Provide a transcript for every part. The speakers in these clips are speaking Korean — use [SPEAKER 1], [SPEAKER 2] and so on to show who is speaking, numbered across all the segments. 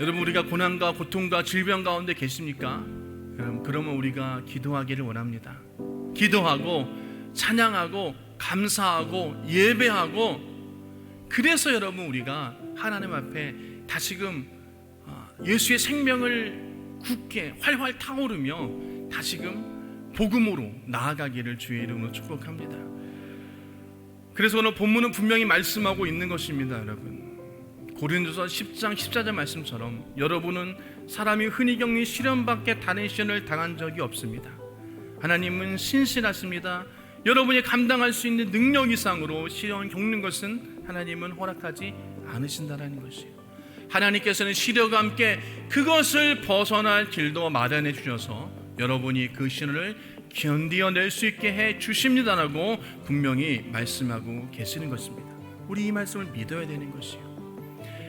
[SPEAKER 1] 여러분 우리가 고난과 고통과 질병 가운데 계십니까? 여러분 그러면 우리가 기도하기를 원합니다. 기도하고 찬양하고 감사하고 예배하고 그래서 여러분 우리가 하나님 앞에 다시금 아, 예수의 생명을 굳게 활활 타오르며 다시금 복음으로 나아가기를 주의 이름으로 축복합니다. 그래서 오늘 본문은 분명히 말씀하고 있는 것입니다, 여러분. 고린도서 10장 14절 말씀처럼 여러분은 사람이 흔히 겪는 시련밖에 다른 시련을 당한 적이 없습니다. 하나님은 신실하십니다. 여러분이 감당할 수 있는 능력 이상으로 시련을 겪는 것은 하나님은 허락하지 않으신다라는 것이에요. 하나님께서는 시련과 함께 그것을 벗어날 길도 마련해 주셔서 여러분이 그 시련을 견디어낼 수 있게 해 주십니다라고 분명히 말씀하고 계시는 것입니다. 우리 이 말씀을 믿어야 되는 것이에요.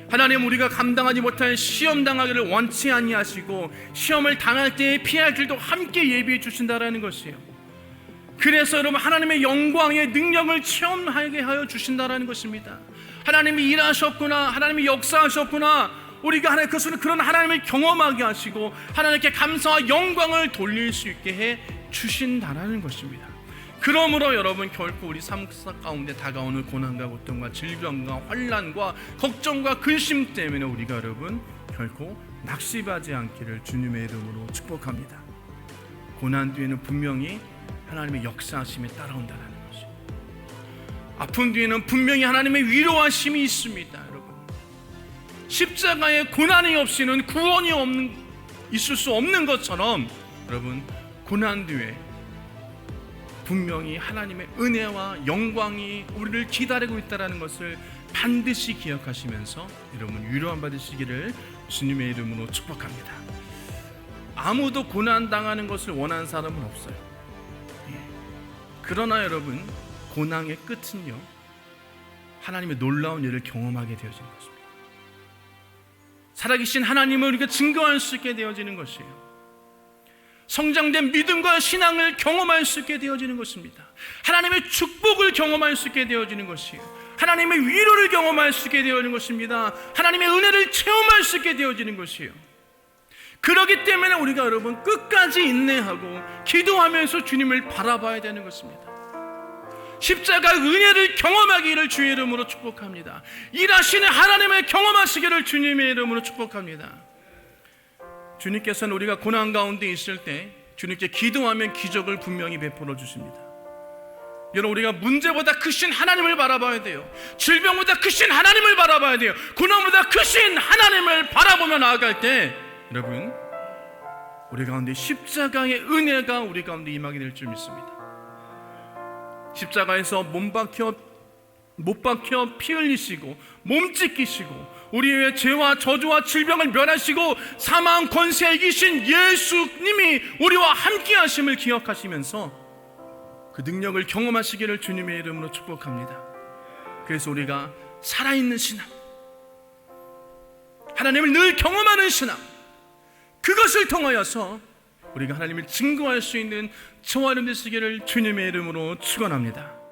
[SPEAKER 1] 하나님 우리가 감당하지 못할 시험 당하기를 원치 아니하시고 시험을 당할 때에 피할 길도 함께 예비해 주신다라는 것이에요. 그래서 여러분 하나님의 영광의 능력을 체험하게 하여 주신다라는 것입니다. 하나님이 일하셨구나, 하나님이 역사하셨구나. 우리가 하나님 그것을 그런 하나님을 경험하게 하시고 하나님께 감사와 영광을 돌릴 수 있게 해 주신다라는 것입니다. 그러므로 여러분 결코 우리 삶 가운데 다가오는 고난과 고통과 질병과 환란과 걱정과 근심 때문에 우리가 여러분 결코 낙심하지 않기를 주님의 이름으로 축복합니다. 고난 뒤에는 분명히 하나님의 역사하심이 따라온다는 것이. 아픔 뒤에는 분명히 하나님의 위로하심이 있습니다, 여러분. 십자가에 고난이 없이는 구원이 없는 있을 수 없는 것처럼 여러분 고난 뒤에 분명히 하나님의 은혜와 영광이 우리를 기다리고 있다라는 것을 반드시 기억하시면서 여러분 위로함 받으시기를 주님의 이름으로 축복합니다. 아무도 고난 당하는 것을 원하는 사람은 없어요. 예. 그러나 여러분 고난의 끝은요 하나님의 놀라운 일을 경험하게 되어지는 것입니다. 살아계신 하나님을 우리가 증거할 수 있게 되어지는 것이에요. 성장된 믿음과 신앙을 경험할 수 있게 되어지는 것입니다. 하나님의 축복을 경험할 수 있게 되어지는 것이에요. 하나님의 위로를 경험할 수 있게 되어지는 것입니다. 하나님의 은혜를 체험할 수 있게 되어지는 것이에요. 그러기 때문에 우리가 여러분 끝까지 인내하고 기도하면서 주님을 바라봐야 되는 것입니다. 십자가 은혜를 경험하기를 주의 이름으로 축복합니다. 일하시는 하나님을 경험하시기를 주님의 이름으로 축복합니다. 주님께서는 우리가 고난 가운데 있을 때 주님께 기도하면 기적을 분명히 베풀어 주십니다. 여러분 우리가 문제보다 크신 하나님을 바라봐야 돼요. 질병보다 크신 하나님을 바라봐야 돼요. 고난보다 크신 하나님을 바라보며 나아갈 때 여러분 우리 가운데 십자가의 은혜가 우리 가운데 임하게 될 줄 믿습니다. 십자가에서 몸 박혀 못 박혀 피 흘리시고 몸 찢기시고 우리의 죄와 저주와 질병을 멸하시고 사망 권세 이기신 예수님이 우리와 함께 하심을 기억하시면서 그 능력을 경험하시기를 주님의 이름으로 축복합니다. 그래서 우리가 살아있는 신앙 하나님을 늘 경험하는 신앙 그것을 통하여서 우리가 하나님을 증거할 수 있는 저와 여러분 되시기를 주님의 이름으로 축원합니다.